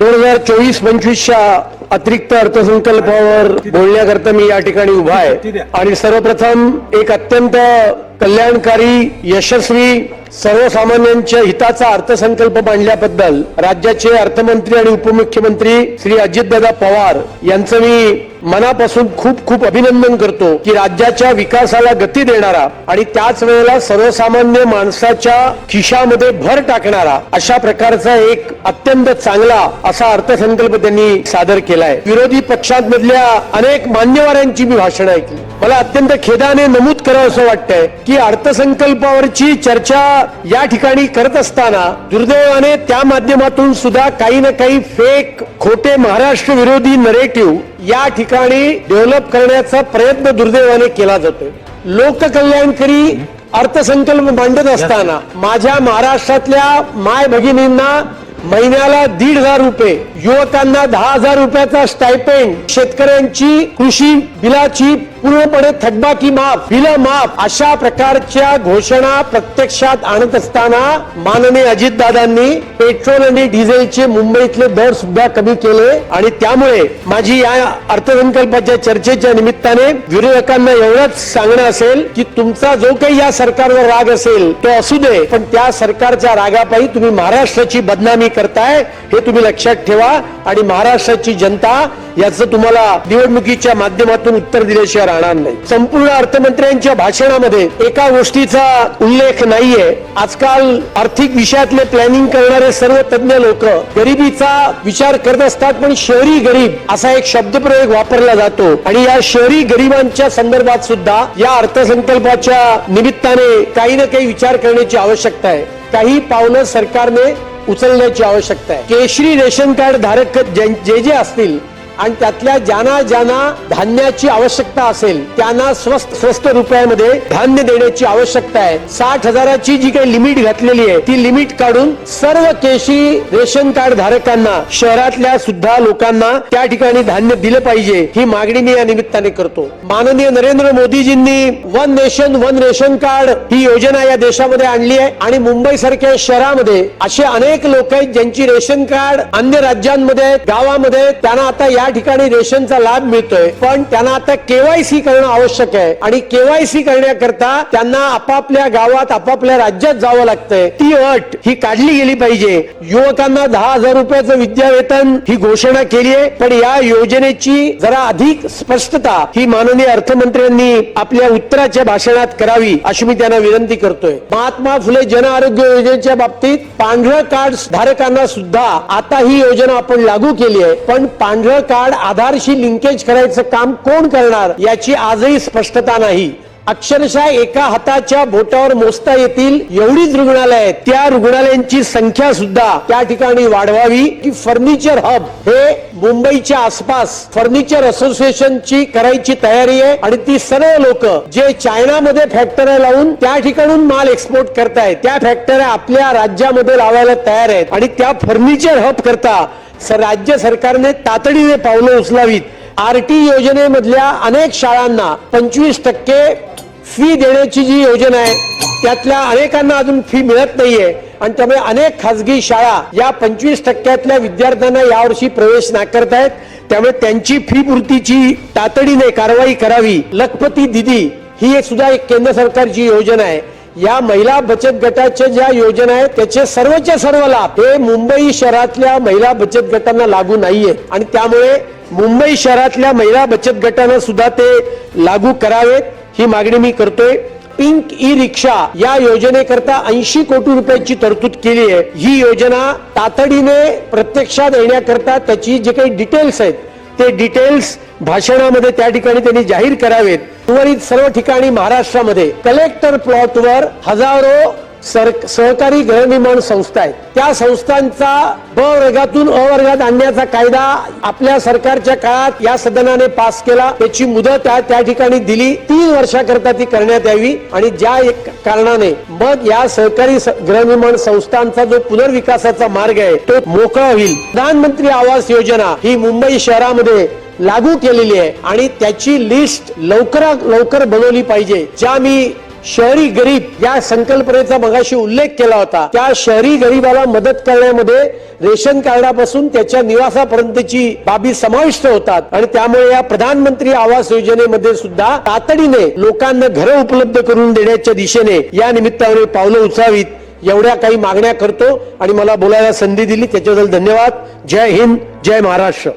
दोन हजार चोवीस पंचवीसच्या अतिरिक्त अर्थसंकल्पावर बोलण्याकरता मी या ठिकाणी उभा आहे. आणि सर्वप्रथम एक अत्यंत कल्याणकारी यशस्वी सर्वसामान्यांच्या हिताचा अर्थसंकल्प मांडल्याबद्दल राज्याचे अर्थमंत्री आणि उपमुख्यमंत्री श्री अजितदादा पवार यांचं मी मनापासून खूप खूप अभिनंदन करतो की राज्याच्या विकासाला गती देणारा आणि त्याच वेळेला सर्वसामान्य माणसाच्या खिशामध्ये भर टाकणारा अशा प्रकारचा एक अत्यंत चांगला असा अर्थसंकल्प त्यांनी सादर केलाय. विरोधी पक्षांमधल्या अनेक मान्यवरांची मी भाषणं ऐकली. मला अत्यंत खेदाने नमूद करावं असं वाटतंय की अर्थसंकल्पावरची चर्चा या ठिकाणी करत असताना दुर्दैवाने त्या माध्यमातून सुद्धा काही ना काही फेक खोटे महाराष्ट्र विरोधी नरेटिव्ह या ठिकाणी डेव्हलप करण्याचा प्रयत्न दुर्दैवाने केला जातोय. लोककल्याणकरी अर्थसंकल्प मांडत असताना माझ्या महाराष्ट्रातल्या माय भगिनींना महिन्याला दीड हजार रुपये युवकांना दहा हजार रुपयाचा स्टायपेंड शेतकऱ्यांची कृषी बिलाची पूर्णपणे थकबाकी माफ बिल माफ अशा प्रकारच्या घोषणा प्रत्यक्षात आणत असताना माननीय अजितदादांनी पेट्रोल आणि डिझेलचे मुंबईतले दर सुद्धा कमी केले आणि त्यामुळे माझी या अर्थसंकल्पाच्या चर्चेच्या निमित्ताने विरोधकांना एवढंच सांगणं असेल की तुमचा जो काही या सरकारवर राग असेल तो असू दे पण त्या सरकारच्या रागापायी तुम्ही महाराष्ट्राची बदनामी करताय हे तुम्ही लक्षात ठेवा आणि महाराष्ट्राची जनता याचं तुम्हाला निवडणुकीच्या माध्यमातून उत्तर दिल्याशिवाय राहणार नाही. संपूर्ण अर्थमंत्र्यांच्या भाषणामध्ये एका गोष्टीचा उल्लेख नाहीये. आजकाल आर्थिक विषयातले प्लॅनिंग करणारे सर्व तज्ञ लोक गरिबीचा विचार करत असतात पण शहरी गरीब असा एक शब्दप्रयोग वापरला जातो. आणि या शहरी गरिबांच्या संदर्भात सुद्धा या अर्थसंकल्पाच्या निमित्ताने काही ना काही विचार करण्याची आवश्यकता आहे. काही पावलं सरकारने उचलण्याची आवश्यकता आहे. केशरी रेशन कार्ड धारक जे जे जे असतील आणि त्यातल्या ज्यांना ज्यांना धान्याची आवश्यकता असेल त्यांना स्वस्त स्वस्त रुपयामध्ये धान्य देण्याची आवश्यकता आहे. साठ हजाराची जी काही लिमिट घातलेली आहे ती लिमिट काढून सर्व केशरी रेशन कार्ड धारकांना शहरातल्या सुद्धा लोकांना त्या ठिकाणी धान्य दिलं पाहिजे ही मागणी मी या निमित्ताने करतो. माननीय नरेंद्र मोदीजींनी one nation one ration card ही योजना या देशामध्ये आणली आहे. आणि मुंबई सारख्या शहरामध्ये असे अनेक लोक आहेत ज्यांची रेशन कार्ड अन्य राज्यांमध्ये गावामध्ये त्यांना आता या ठिकाणी रेशनचा लाभ मिळतोय. पण त्यांना आता केवायसी करणं आवश्यक आहे. आणि केवायसी करण्याकरता त्यांना आपापल्या गावात आपापल्या राज्यात जावं लागतंय. ती अट ही काढली गेली पाहिजे. युवकांना दहा हजार रुपयाचं विद्यावेतन ही घोषणा केली आहे. पण या योजनेची जरा अधिक स्पष्टता ही माननीय अर्थमंत्र्यांनी आपल्या उत्तराच्या भाषणात करावी अशी मी त्यांना विनंती करतोय. महात्मा फुले जन आरोग्य योजनेच्या बाबतीत पांढरं कार्ड धारकांना सुद्धा आता ही योजना आपण लागू केली आहे. पण पांढरं कार्ड आधारशी लिंकेज करायचं काम कोण करणार याची आजही स्पष्टता नाही. अक्षरशः एका हाताच्या बोटावर मोजता येतील एवढीच रुग्णालय आहेत. त्या रुग्णालयांची संख्या सुद्धा त्या ठिकाणी वाढवावी. की फर्निचर हब हे मुंबईच्या आसपास फर्निचर असोसिएशनची करायची तयारी आहे आणि ती सर्व लोक जे चायनामध्ये फॅक्टऱ्या लावून त्या ठिकाणून माल एक्सपोर्ट करतायत त्या फॅक्टऱ्या आपल्या राज्यामध्ये लावायला तयार आहेत आणि त्या फर्निचर हब करता सर राज्य सरकारने तातडीने पावलं उचलावीत. आर टी योजनेमधल्या अनेक शाळांना पंचवीस टक्के फी देण्याची जी योजना आहे त्यातल्या अनेकांना अजून फी मिळत नाहीये. आणि त्यामुळे अनेक खासगी शाळा या पंचवीस टक्क्यातल्या विद्यार्थ्यांना यावर्षी प्रवेश नाकारतायत. त्यामुळे त्यांची फी पूर्तीची तातडीने कारवाई करावी. लखपती दिदी ही एक सुद्धा एक केंद्र सरकारची योजना आहे. या महिला बचत गटाच्या ज्या योजना आहेत त्याचे सर्वच्या सर्व लाभ हे मुंबई शहरातल्या महिला बचत गटांना लागू नाहीये. आणि त्यामुळे मुंबई शहरातल्या महिला बचत गटांना सुद्धा ते लागू करावेत. ही मागणी मी करतोय. पिंक ई रिक्षा या योजनेकरता ऐंशी कोटी रुपयाची तरतूद केली आहे ही योजना तातडीने प्रत्यक्षात येण्याकरता त्याची जे काही डिटेल्स आहेत ते डिटेल्स भाषणामध्ये त्या ठिकाणी त्यांनी जाहीर करावेत. उर्वरित सर्व ठिकाणी महाराष्ट्रामध्ये कलेक्टर प्लॉटवर हजारो सर सहकारी गृहनिर्माण संस्था आहेत. त्या संस्थांचा ब वर्गातून अ वर्गात आणण्याचा कायदा आपल्या सरकारच्या काळात या सदनाने पास केला. त्याची मुदत त्या त्या ठिकाणी दिली. तीन वर्षाकरता ती करण्यात यावी आणि ज्या एक कारणाने मग या सहकारी स- गृहनिर्माण संस्थांचा जो पुनर्विकासाचा मार्ग आहे तो मोकळा होईल. प्रधानमंत्री आवास योजना ही मुंबई शहरामध्ये लागू केलेली आहे आणि त्याची लिस्ट लवकरात लवकर बनवली पाहिजे. ज्या मी शहरी गरीब या संकल्पनेचा मगाशी उल्लेख केला होता. त्या शहरी गरीबाला मदत करण्यामध्ये रेशन कार्डापासून त्याच्या निवासापर्यंतची बाबी समाविष्ट होतात. आणि त्यामुळे या प्रधानमंत्री आवास योजनेमध्ये सुद्धा तातडीने लोकांना घरं उपलब्ध करून देण्याच्या दिशेने या निमित्ताने पावलं उचलावीत एवढ्या काही मागण्या करतो. आणि मला बोलायला संधी दिली. त्याच्याबद्दल धन्यवाद. जय हिंद जय महाराष्ट्र.